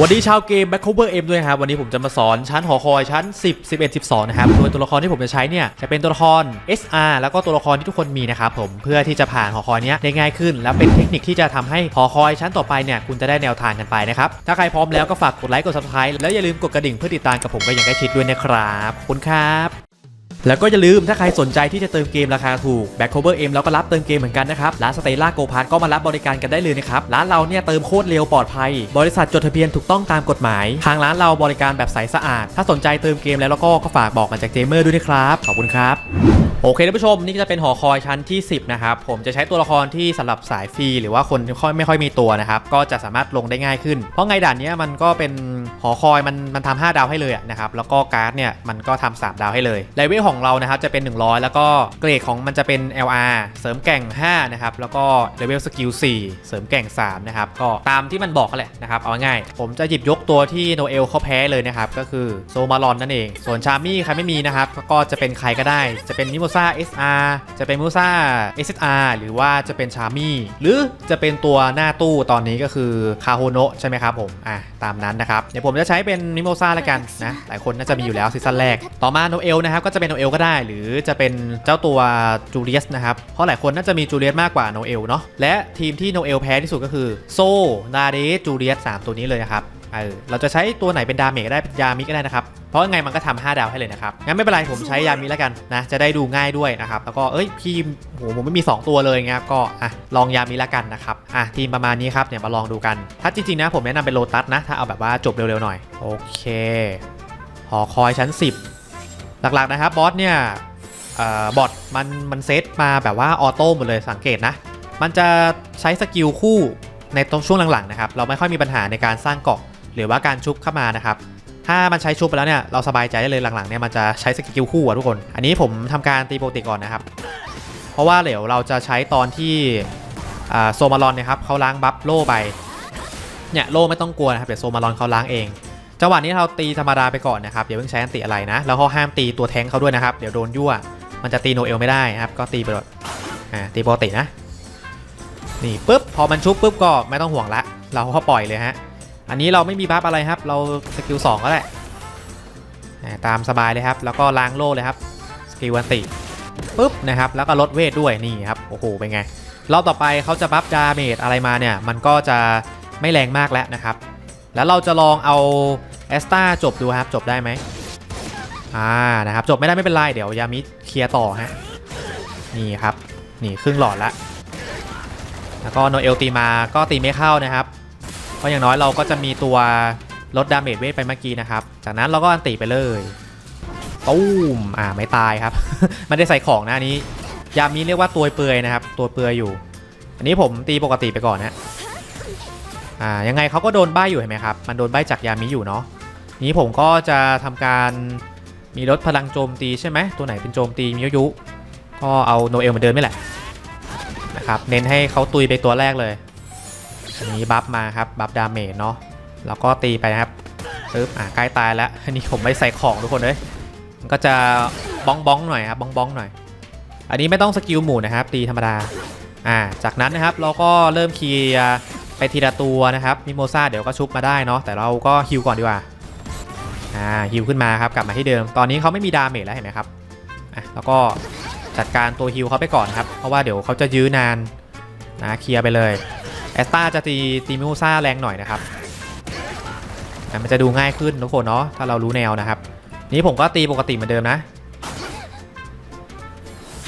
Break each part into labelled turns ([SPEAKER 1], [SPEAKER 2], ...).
[SPEAKER 1] วันนี้ชาวเกม Back Cover M ด้วยนะครับ วันนี้ผมจะมาสอนชั้นหอคอยชั้น 10 11 12 นะครับ โดยตัวละครที่ผมจะใช้เนี่ย จะเป็นตัวละคร SR แล้วก็ตัวละครที่ทุกคนมีนะครับผมเพื่อที่จะผ่านหอคอยเนี้ยได้ง่ายขึ้น และเป็นเทคนิคที่จะทำให้หอคอยชั้นต่อไปเนี่ยคุณจะได้แนวทางกันไปนะครับ ถ้าใครพร้อมแล้วก็ฝากกดไลค์กด Subscribe แล้วอย่าลืมกดกระดิ่งเพื่อติดตามกับผมไปอย่างใกล้ชิดด้วยนะครับขอบคุณครับ แล้วก็อย่าลืมถ้าใครสนใจที่จะเติมเกมราคาถูก Back Cover M แล้วก็รับเติมเกมเหมือนกันนะครับ ร้านสเตล่าโกพาร์ก็มารับบริการกันได้เลยนะครับ ร้านเราเนี่ยเติมโคตรเร็วปลอดภัย บริษัทจดทะเบียนถูกต้องตามกฎหมาย ทางร้านเราบริการแบบใสสะอาด ถ้าสนใจเติมเกมแล้วก็ก็ฝากบอกกันจากเจมเมอร์ด้วยนะครับ ขอบคุณครับ โอเคท่านผู้ชมนี่จะเป็นหอคอยชั้นที่ 10 นะครับผมจะใช้ตัวละครที่สำหรับสายฟรีหรือว่าคนค่อยไม่ค่อยมีตัวนะครับก็จะสามารถลงได้ง่ายขึ้น เพราะไงด่านนี้มันก็เป็นหอคอยมันมันทำ5ดาวให้เลยนะครับแล้วก็การ์ดเนี่ยมันก็ทำ3ดาวให้เลยเลเวลของเรานะครับจะเป็น 100 แล้วก็เกรดของมันจะเป็น LR เสริมแก่ง5นะครับแล้วก็เลเวลสกิล4เสริมแก่ง3นะครับก็ตามที่มันบอกกันแหละนะครับเอาง่ายผมจะหยิบยกตัวที่โนเอลเขาแพ้เลยนะครับก็คือโซมารอนนั่นเองส่วนชามี่ใครไม่มีนะครับก็จะเป็นใครก็ได้จะเป็นนิโมซ่า SR จะเป็นมิโมซ่า SSR หรือว่าจะเป็นชามี่หรือจะเป็นตัวหน้าตู้ตอนนี้ก็คือคาโฮโนะใช่ไหมครับผมอะตามนั้นนะครับ เดี๋ยวผมจะใช้เป็นนิโมซ่าละกันนะ หลายคนน่าจะมีอยู่แล้วซีซั่นแรก ต่อมาโนเอลนะครับก็จะเป็นโนเอลก็ได้ หรือจะเป็นเจ้าตัวจูเลียสนะครับ เพราะหลายคนน่าจะมีจูเลียสมากกว่าโนเอลเนาะและทีมที่โนเอลแพ้ที่สุดก็คือโซนาเดจูเลียส3ตัวนี้เลยนะครับ เออเราจะใช้ตัวไหนเป็นดาเมจก็ได้เป็นยามิก็ได้นะครับ เพราะยังไงมันก็ทำ5ดาวให้เลยนะครับ งั้นไม่เป็นไรผมใช้ยามิแล้วกันนะ จะได้ดูง่ายด้วยนะครับ แล้วก็เอ้ยพี่โหผมไม่มี 2 ตัวเลยนะครับก็อะลองยามิแล้วกันนะครับ อะทีมประมาณนี้ครับเนี่ยมาลองดูกัน ถ้าจริงๆนะผมแนะนำเป็นโลตัสนะ ถ้าเอาแบบว่าจบเร็วๆหน่อย โอเค หอคอยชั้น 10 หลักๆนะครับบอสเนี่ยเอ่อบอทมันมันเซตมาแบบว่าออโต้หมดเลยสังเกตนะ มันจะใช้สกิลคู่ในตรงช่วงหลังๆนะครับ เราไม่ค่อยมีปัญหาในการสร้างเกาะ หรือว่าการชุบเข้ามานะครับถ้ามันใช้ชุบไปแล้วเนี่ยเราสบายใจได้เลยหลังๆเนี่ยมันจะใช้สกิลคู่อะทุกคน อันนี้ผมทำการตีโปรติก่อนนะครับ เพราะว่าเดี๋ยวเราจะใช้ตอนที่โซมารอนเนี่ยครับเขาล้างบัฟโล่ไปเนี่ยโล่ไม่ต้องกลัวนะครับเดี๋ยวโซมารอนเขาล้างเองจังหวะนี้เราตีธรรมดาไปก่อนนะครับอย่าเพิ่งใช้อันติอะไรนะแล้วเขาห้ามตีตัวแท้งเขาด้วยนะครับเดี๋ยวโดนยั่วมันจะตีโนเอลไม่ได้นะครับก็ตีไปก่อนอ่าตีโปกตินะนี่ปุ๊บพอมันชุบปุ๊บก็ไม่ต้องห่วงละ เราก็ปล่อยเลยฮะ อันนี้เราไม่มีบัฟอะไรครับ เราสกิล2ก็แหละตามสบายเลยครับ แล้วก็ล้างโล่เลยครับ สกิลวันติปุ๊บนะครับ แล้วก็ลดเวทด้วยนี่ครับ โอ้โห เป็นไง รอบต่อไปเขาจะบัฟดาเมจอะไรมาเนี่ย มันก็จะไม่แรงมากแล้วนะครับ แล้วเราจะลองเอาแอสตาจบดูครับ จบได้ไหมอ่า นะครับ จบไม่ได้ไม่เป็นไร เดี๋ยวยามิเคลียร์ต่อฮะ นี่ครับ นี่ครึ่งหลอดละ แล้วก็โนเอลตีมา ก็ตีไม่เข้านะครับ ราะอย่างน้อยเราก็จะมีตัวลดดาเมจเวทไปเมื่อกี้นะครับ จากนั้นเราก็อันติไปเลยตูมอ่าไม่ตายครับไม่ได้ใส่ของนะอันนี้ ยามีเรียกว่าตัวเปือยนะครับ ตัวเปือยอยู่ อันนี้ผมตีปกติไปก่อนนะอ่ายังไงเขาก็โดนใบอยู่เห็นไหมครับ มันโดนใบจากยามีอยู่เนาะนี้ผมก็จะทำการมีลดพลังโจมตีใช่ไหมตัวไหนเป็นโจมตีมิยุยุก็เอาโนเอลเหมือนเดิมนี่แหละนะครับเน้นให้เขาตุยไปตัวแรกเลย อันนี้บัฟมาครับบัฟดาเมจเนาะแล้วก็ตีไปนะครับปึ๊บอ่าใกล้ตายแล้วอันนี้ผมไม่ใส่ของทุกคนเลยมันก็จะบ้องบ้องหน่อยครับบ้องบ้องหน่อย อันนี้ไม่ต้องสกิลหมู่นะครับ ตีธรรมดาอ่าจากนั้นนะครับเราก็เริ่มเคลียร์ไปทีละตัวนะครับมิโมซาเดี๋ยวก็ชุบมาได้เนาะแต่เราก็ฮิวก่อนดีกว่าอ่าฮิวขึ้นมาครับกลับมาที่เดิม ตอนนี้เขาไม่มีดาเมจแล้วเห็นไหมครับอะแล้วก็จัดการตัวฮิวเขาไปก่อนครับ เพราะว่าเดี๋ยวเขาจะยื้อนานนะเคลียร์ไปเลย แอสตาจะตีตีมิวซ่าแรงหน่อยนะครับมันจะดูง่ายขึ้นทุกคนเนาะถ้าเรารู้แนวนะครับ นี้ผมก็ตีปกติเหมือนเดิมนะ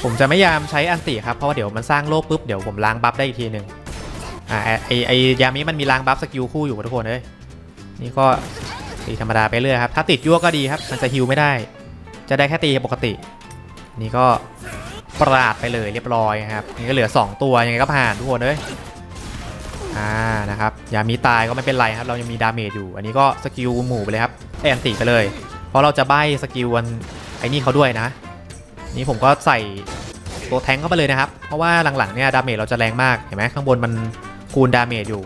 [SPEAKER 1] ผมจะไม่ยามใช้อันติครับเพราะว่าเดี๋ยวมันสร้างโลกปุ๊บเดี๋ยวผมล้างบัฟได้อีกทีหนึ่งอ่าไอไอไอยามิมันมีล้างบัฟสกิลคู่อยู่ทุกคนเลยนี่ก็ตีธรรมดาไปเรื่อยครับถ้าติดยั่วก็ดีครับ มันจะฮิวไม่ได้ จะได้แค่ตีปกติ นี่ก็ปราดไปเลยเรียบร้อยครับนี่ก็เหลือ 2 ตัวยังไงก็ผ่านทุกคนเลย อ่านะครับอย่ามีตายก็ไม่เป็นไรครับ เรายังมีดาเมจอยู่ อันนี้ก็สกิลหมู่ไปเลยครับแอนติไปเลย เพราะเราจะใบสกิลวันไอ้นี่เขาด้วยนะ นี่ผมก็ใส่ตัวแทงเข้าไปเลยนะครับ เพราะว่าหลังๆเนี่ยดาเมจเราจะแรงมากเห็นไหมข้างบนมันคูณดาเมจอยู่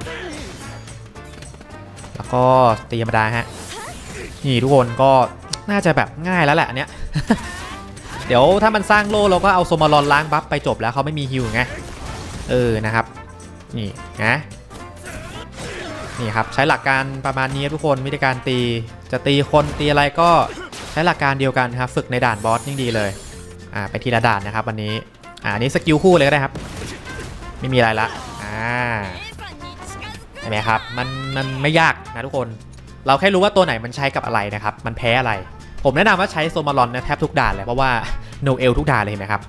[SPEAKER 1] แล้วก็ตีธรรมดาฮะนี่ทุกคนก็น่าจะแบบง่ายแล้วแหละอันเนี้ยเดี๋ยวถ้ามันสร้างโล่เราก็เอาโซมารอนล้างบัฟไปจบแล้วเขาไม่มีฮิวไงเออนะครับ นี่นะ นี่ครับใช้หลักการประมาณนี้ทุกคนวิธีการตี จะตีคนตีอะไรก็ใช้หลักการเดียวกันครับฝึกในด่านบอสยิ่งดีเลยอ่าไปทีละด่านนะครับวันนี้อ่านี้สกิลคู่เลยก็ได้ครับ ไม่มีอะไรละอ่าเห็นไหมครับมันมันไม่ยากนะทุกคน เราแค่รู้ว่าตัวไหนมันใช้กับอะไรนะครับ มันแพ้อะไร ผมแนะนำว่าใช้โซมาลอนนะแทบทุกด่านเลยเพราะว่าโนเอลทุกด่านเลยเห็นไหมครับ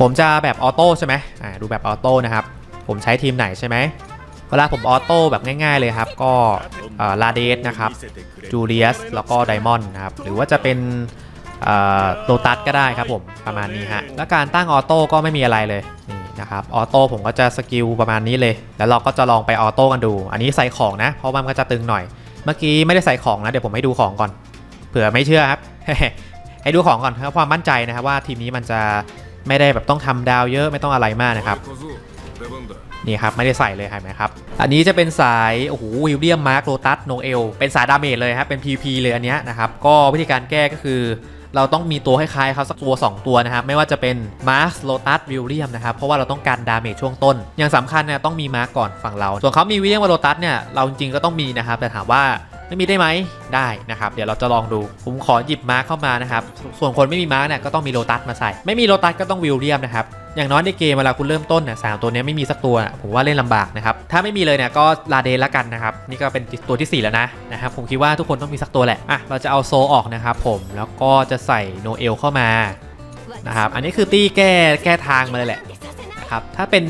[SPEAKER 1] ผมจะแบบออโต้ใช่ไหมอ่าดูแบบออโต้นะครับผมใช้ทีมไหนใช่ไหม วลาผมออโต้แบบง่ายๆเลยครับ ก็ลาเดสนะครับจูเลียสแล้วก็ไดมอนด์นะครับ หรือว่าจะเป็นโลตัสก็ได้ครับผม ประมาณนี้ฮะ แล้วการตั้งออโต้ก็ไม่มีอะไรเลยนี่นะครับออโต้ผมก็จะสกิลประมาณนี้เลย แล้วเราก็จะลองไปออโต้กันดู อันนี้ใส่ของนะ เพราะว่ามันก็จะตึงหน่อย เมื่อกี้ไม่ได้ใส่ของนะ เดี๋ยวผมให้ดูของก่อน เผื่อไม่เชื่อครับ ให้ดูของก่อนเพื่อความมั่นใจนะครับว่าทีมนี้มันจะไม่ได้แบบต้องทำดาวเยอะไม่ต้องอะไรมากนะครับ นี่ครับไม่ได้ใส่เลยเห็นไหมครับ อันนี้จะเป็นสาย โอ้โหวิลเลียมมาร์คโรตัสโนเอลเป็นสายดาเมจเลยครับ เป็น PP เลยอันนี้นะครับ ก็วิธีการแก้ก็คือ เราต้องมีตัวคล้ายๆเขาสักตัว 2 ตัวนะครับ ไม่ว่าจะเป็นมาร์คโรตัสวิลเลียมนะครับ เพราะว่าเราต้องการดาเมจช่วงต้น อย่างสำคัญเนี่ยต้องมีมาร์คก่อนฝั่งเรา ส่วนเขามีวิลเลียมกับโรตัสเนี่ยเราจริงๆก็ต้องมีนะครับแต่ถามว่า ไม่มีได้ไหมได้นะครับ เดี๋ยวเราจะลองดู ผมขอหยิบมาร์คเข้ามานะครับ ส่วนคนไม่มีมาร์คเนี่ยก็ต้องมีโรตัสมาใส่ ไม่มีโรตัสก็ต้องวิลเลียมนะครับอย่างน้อยในเกมเวลาคุณเริ่มต้นเนี่ยสามตัวเนี้ยไม่มีสักตัวผมว่าเล่นลำบากนะครับถ้าไม่มีเลยเนี่ยก็ลาเดนละกันนะครับนี่ก็เป็นตัวที่ 4 แล้วนะนะครับผมคิดว่าทุกคนต้องมีสักตัวแหละอะเราจะเอาโซออกนะครับผมแล้วก็จะใส่โนเอลเข้ามานะครับอันนี้คือตีแก้แก้ทางมาเลยแหละนะครับถ้าเป็น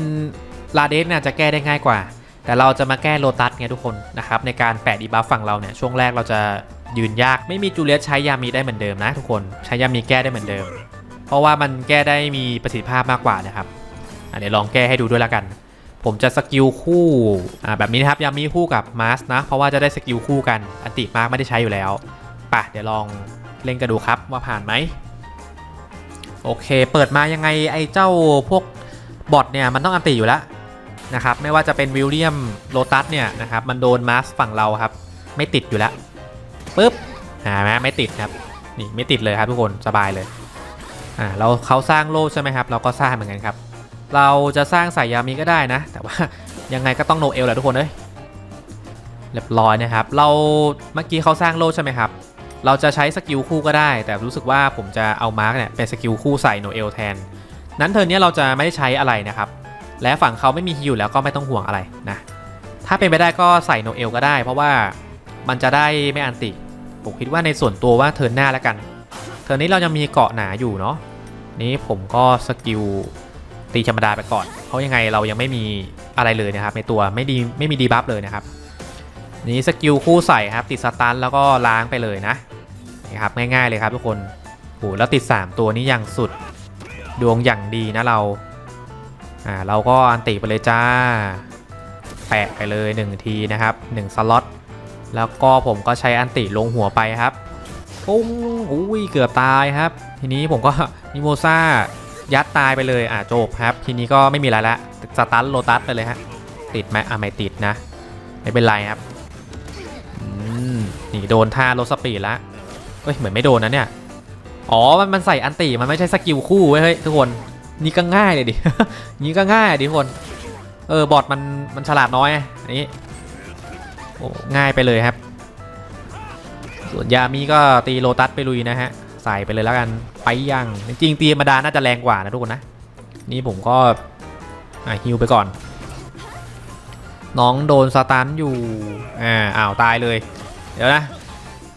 [SPEAKER 1] ลาเดนเนี่ยจะแก้ได้ง่ายกว่า แต่เราจะมาแก้โลตัสไงทุกคนนะครับในการแปะดีบัฟฝั่งเราเนี่ยช่วงแรกเราจะยืนยากไม่มีจูเลียสใช้ยามีได้เหมือนเดิมนะทุกคนใช้ยามีแก้ได้เหมือนเดิม เพราะว่ามันแก้ได้มีประสิทธิภาพมากกว่านะครับอันนี้ลองแก้ให้ดูด้วยแล้วกัน ผมจะสกิลคู่อ่าแบบนี้นะครับยามีคู่กับมาสนะเพราะว่าจะได้สกิลคู่กันอันติมาร์กไม่ได้ใช้อยู่แล้วป่ะเดี๋ยวลองเล่นกันดูครับว่าผ่านไหมโอเค เปิดมายังไงไอ้เจ้าพวกบอทเนี่ยมันต้องอันติอยู่แล้ว นะครับไม่ว่าจะเป็นวิลเลียมโลตัสเนี่ยนะครับมันโดนมาสฝั่งเราครับ ไม่ติดอยู่แล้วปุ๊บหาไหมไม่ติดครับนี่ไม่ติดเลยครับทุกคนสบายเลยอ่าเราเขาสร้างโลกใช่ไหมครับ เราก็สร้างเหมือนกันครับ เราจะสร้างสายยามีก็ได้นะ แต่ว่ายังไงก็ต้องโนเอลแหละทุกคนเอ้ยเรียบร้อยนะครับ เราเมื่อกี้เขาสร้างโลกใช่ไหมครับ เราจะใช้สกิลคู่ก็ได้ แต่รู้สึกว่าผมจะเอามาร์กเนี่ยเป็นสกิลคู่ใส่โนเอลแทนนั้นเทอร์นี้เราจะไม่ได้ใช้อะไรนะครับ และฝั่งเขาไม่มีฮิวแล้วก็ไม่ต้องห่วงอะไรนะถ้าเป็นไปได้ก็ใส่โนเอลก็ได้ เพราะว่ามันจะได้ไม่อันติผมคิดว่าในส่วนตัวว่าเทิร์นหน้าแล้วกันเทอร์นนี้เรายังมีเกาะหนาอยู่เนาะนี้ผมก็สกิลตีธรรมดาไปก่อน เพราะยังไงเรายังไม่มีอะไรเลยนะครับ ในตัวไม่ดีไม่มีดีบัฟเลยนะครับ นี้สกิลคู่ใส่ครับติดสตันแล้วก็ล้างไปเลยนะนี่ครับง่ายๆเลยครับทุกคนโหแล้วติด 3 ตัวนี้อย่างสุดดวงอย่างดีนะเรา อ่าเราก็อันติไปเลยจ้า แปะไปเลย 1 ทีนะครับ 1 สล็อต แล้วก็ผมก็ใช้อันติลงหัวไปครับปุ้งอุ้ยเกือบตายครับ ทีนี้ผมก็มิโมซ่ายัดตายไปเลยอะจบครับ ทีนี้ก็ไม่มีอะไรละสตันโลตัสไปเลยฮะติดไหมอะไม่ติดนะ ไม่เป็นไรครับอืมนี่โดนท่าลดสปีดละเฮ้ยเหมือนไม่โดนนะเนี่ย อ๋อ มันมันใส่อันติมันไม่ใช่สกิลคู่เว้ยเฮ้ยทุกคน นี่ก็ง่ายเลยดิ นี่ก็ง่ายดิทุกคน เออบอทมันมันฉลาดน้อยอันนี้โอ้ง่ายไปเลยครับ ส่วนยามีก็ตีโลตัสไปลุยนะฮะ ใส่ไปเลยแล้วกัน ไปยัง จริงตีธรรมดาน่าจะแรงกว่านะทุกคนนะ นี่ผมก็อ่ฮิวไปก่อน น้องโดนสตันอยู่ อ่า อ้าวตายเลย เดี๋ยวนะ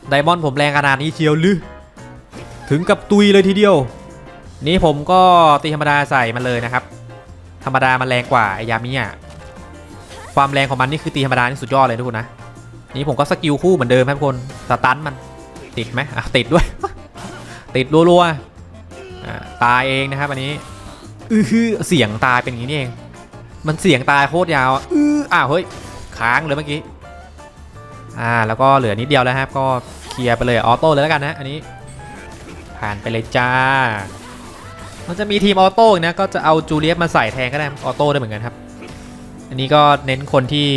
[SPEAKER 1] ไดมอนด์ผมแรงขนาดนี้เชียวหรือ ถึงกับตุยเลยทีเดียว นี่ผมก็ตีธรรมดาใส่มันเลยนะครับ ธรรมดามันแรงกว่าไอยามิอะความแรงของมันนี่คือตีธรรมดานี่สุดยอดเลยทุกคนนะ นี่ผมก็สกิลคู่เหมือนเดิมครับทุกคนสตันมันติดไหมอะติดด้วย ติดรัวๆอ่าตายเองนะครับอันนี้อือฮือเสียงตายเป็นอย่างนี้นี่เอง มันเสียงตายโคตรยาวอะอืออ้าวเฮ้ยค้างเลยเมื่อกี้อ่าแล้วก็เหลือนิดเดียวแล้วครับก็เคลียร์ไปเลยออโต้เลยแล้วกันนะอันนี้ผ่านไปเลยจ้า มันจะมีทีมออโต้อีกนะก็จะเอาจูเลียสมาใส่แทนก็ได้ออโต้ได้เหมือนกันครับ อันนี้ก็เน้นคนที่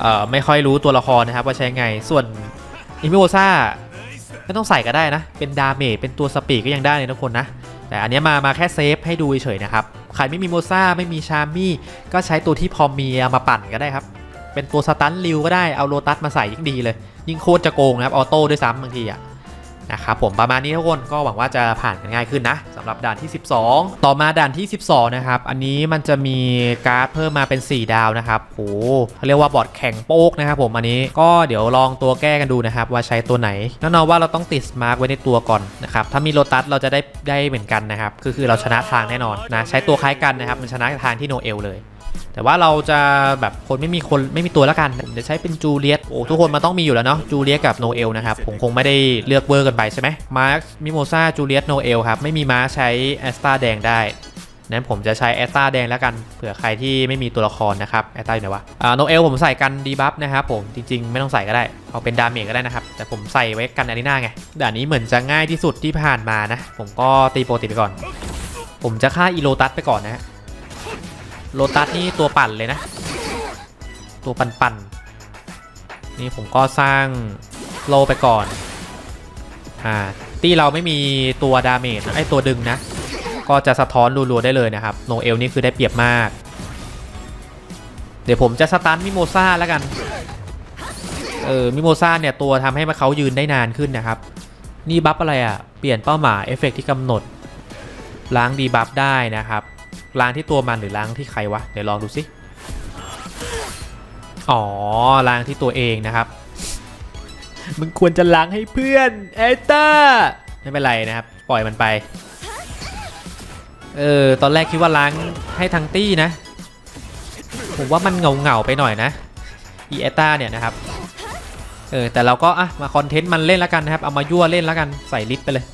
[SPEAKER 1] เอ่อไม่ค่อยรู้ตัวละครนะครับว่าใช้ไง ส่วนอิมิโอซ่าไม่ต้องใส่ก็ได้นะ เป็นดาเมจเป็นตัวสปีดก็ยังได้เลยทุกคนนะ แต่อันนี้มามาแค่เซฟให้ดูเฉยๆนะครับ ใครไม่มีโมซ่าไม่มีชามี่ ก็ใช้ตัวที่พอมีเอามาปั่นก็ได้ครับ เป็นตัวสตันริวก็ได้เอาโลตัสมาใส่ยิ่งดีเลย ยิ่งโคตรจะโกงนะครับออโต้ด้วยซ้ำบางทีอะ นะครับผมประมาณนี้ทุกคนก็หวังว่าจะผ่านกันง่ายขึ้นนะสำหรับด่านที่ 12 ต่อมาด่านที่ 12 นะครับ อันนี้มันจะมีการ์ดเพิ่มมาเป็น 4 ดาวนะครับโหเขาเรียกว่าบอร์ดแข่งโป๊กนะครับผมอันนี้ก็เดี๋ยวลองตัวแก้กันดูนะครับ ว่าใช้ตัวไหนแน่นอนว่าเราต้องติดมาร์กไว้ในตัวก่อนนะครับถ้ามีโลตัสเราจะได้ได้เหมือนกันนะครับคือคือเราชนะทางแน่นอนนะใช้ตัวคล้ายกันนะครับมันชนะทางที่โนเอลเลย แต่ว่าเราจะแบบคนไม่มีคนไม่มีตัวแล้วกันผมจะใช้เป็นจูเลียตโอ้ทุกคนมันต้องมีอยู่แล้วเนาะจูเลียตกับโนเอลนะครับผมคงไม่ได้เลือกเวอร์กันไปใช่ไหมมาร์คมิโมซาจูเลียตโนเอลครับไม่มีม้าใช้แอสตาแดงได้นั้นผมจะใช้แอสตาแดงแล้วกันเผื่อใครที่ไม่มีตัวละครนะครับแอสตาอยู่ไหนวะอ่าโนเอลผมใส่กันดีบัฟนะครับผมจริงๆ ไม่ต้องใส่ก็ได้ เอาเป็นดาเมจก็ได้นะครับ แต่ผมใส่ไว้กันอารีนาไงด่านนี้เหมือนจะง่ายที่สุดที่ผ่านมานะ ผมก็ตีโปรติไปก่อน ผมจะฆ่าอีโลตัสไปก่อนนะฮะ โลตัสนี่ตัวปั่นเลยนะ ตัวปั่นปั่นๆนี่ผมก็สร้างโลไปก่อน อ่าตีเราไม่มีตัวดาเมจไอตัวดึงนะ ก็จะสะท้อนรัวๆได้เลยนะครับ โนเอลนี่คือได้เปรียบมาก เดี๋ยวผมจะสตันมิโมซ่าแล้วกัน เออ มิโมซ่าเนี่ยตัวทำให้เขายืนได้นานขึ้นนะครับ นี่บัฟอะไรอะ่ะ เปลี่ยนเป้าหมายเอฟเฟกต์ที่กำหนด ล้างดีบัฟได้นะครับ ล้างที่ตัวมันหรือล้างที่ใครวะ เดี๋ยวลองดูสิ อ๋อ ล้างที่ตัวเองนะครับ มึงควรจะล้างให้เพื่อนเอเตอร์ไม่เป็นไรนะครับ ปล่อยมันไป เออ ตอนแรกคิดว่าล้างให้ทั้งตี้นะ ผมว่ามันเงาเงาๆไปหน่อยนะ อีเอต้าเนี่ยนะครับ เออ แต่เราก็อะมาคอนเทนต์มันเล่นแล้วกันนะครับ เอามายั่วเล่นแล้วกัน ใส่ลิสต์ไปเลย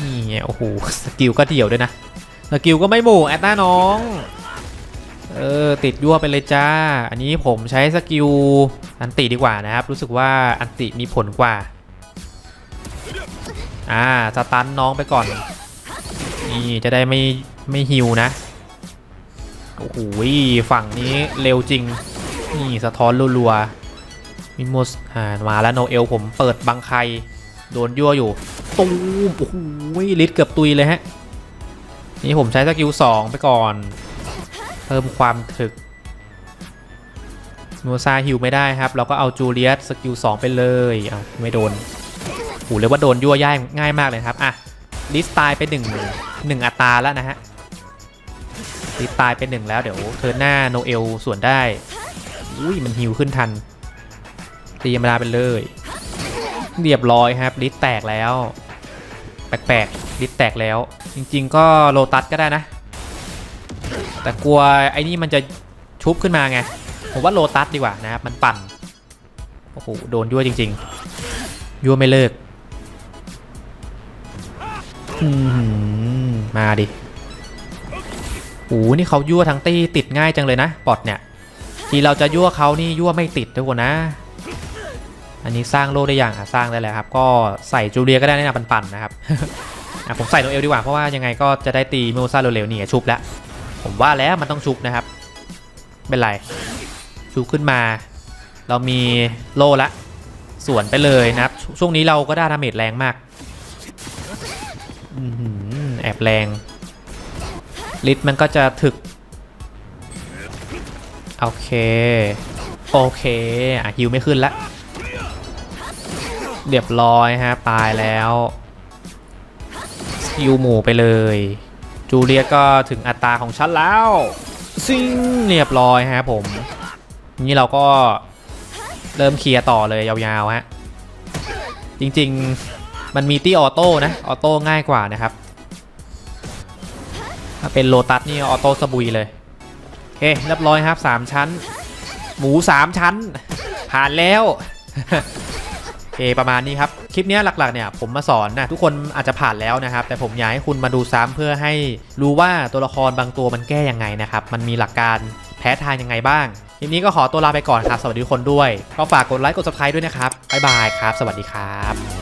[SPEAKER 1] นี่ไงโอ้โห สกิลก็เดี่ยวด้วยนะ สกิลก็ไม่หมู่แอตตาน้อง เออ ติดยั่วไปเลยจ้า อันนี้ผมใช้สกิลอันติดีกว่านะครับ รู้สึกว่าอันติมีผลกว่า อ่าสตันน้องไปก่อน นี่จะได้ไม่ไม่ฮิวนะ โอ้โหฝั่งนี้เร็วจริง นี่สะท้อนรัวๆมิมสอ่ามาแล้วโนเอลผมเปิดบังไคร โดนยั่วอยู่ ตูมโอ้โหลิตเกือบตุยเลยฮะ นี่ผมใช้สกิล2ไปก่อน เพิ่มความถึกโนซาฮิวไม่ได้ครับ เราก็เอาจูเลียสสกิล2ไปเลยเอาไม่โดนโอ้เรียว่าโดนยั่วย่ายง่ายมากเลยครับ อะ ลิสตายไป1 1อัตราแล้วนะฮะลิสตายไป1แล้วเดี๋ยวเทิร์นหน้าโนเอลส่วนได้ อุ้ยมันฮิวขึ้นทันตีธรรมดาไปเลย เรียบร้อยครับลิสแตกแล้ว แปลกๆลิสแตกแล้ว จริง ๆ ก็โลตัสก็ได้นะ แต่กลัวไอ้นี่มันจะชุบขึ้นมาไง ผมว่าโลตัสดีกว่านะครับ มันปั่น โอ้โห โดนยั่วจริง ๆ ยั่วไม่เลิกมาดิโอ้โหนี่เขายั่วทั้งตี้ติดง่ายจังเลยนะ ปอดเนี่ย ทีเราจะยั่วเขานี่ยั่วไม่ติดทุกคนนะ อันนี้สร้างโลกได้อย่างอะสร้างได้แล้วครับ ก็ใส่จูเลียก็ได้นะปันๆนะครับอะผมใส่โนเอลดีกว่าเพราะว่ายังไงก็จะได้ตีมิโมซ่าเร็วๆนี่ชุบแล้วผมว่าแล้วมันต้องชุบนะครับ เป็นไรชุบขึ้นมา เรามีโลละส่วนไปเลยนะครับ ช่วงนี้เราก็ได้ดาเมจแรงมากอแอบแรงลิทมันก็จะถึก โอเค โอเค อะฮิวไม่ขึ้นละ เรียบร้อยฮะ ตายแล้วสกิลหมู่ไปเลย จูเลียก็ถึงอัตราของฉันแล้วซิงเรียบร้อยฮะผม นี่เราก็เริ่มเคลียร์ต่อเลยยาวๆฮะ จริงๆมันมีตี้ออโต้นะ ออโต้ง่ายกว่านะครับ ถ้าเป็นโลตัสนี่ออโต้สบุยเลย โอเค เรียบร้อยครับ 3 ชั้น หมู 3 ชั้น ผ่านแล้ว เคประมาณนี้ครับ คลิปนี้หลักๆเนี่ยผมมาสอนนะทุกคนอาจจะผ่านแล้วนะครับ แต่ผมอยากให้คุณมาดูซ้ำเพื่อให้รู้ว่าตัวละครบางตัวมันแก้ยังไงนะครับ มันมีหลักการแพ้ทางยังไงบ้างคลิปนี้ก็ขอตัวลาไปก่อนครับ สวัสดีทุกคนด้วย ก็ฝากกดไลค์กด subscribe ด้วยนะครับบ๊ายบายครับ สวัสดีครับ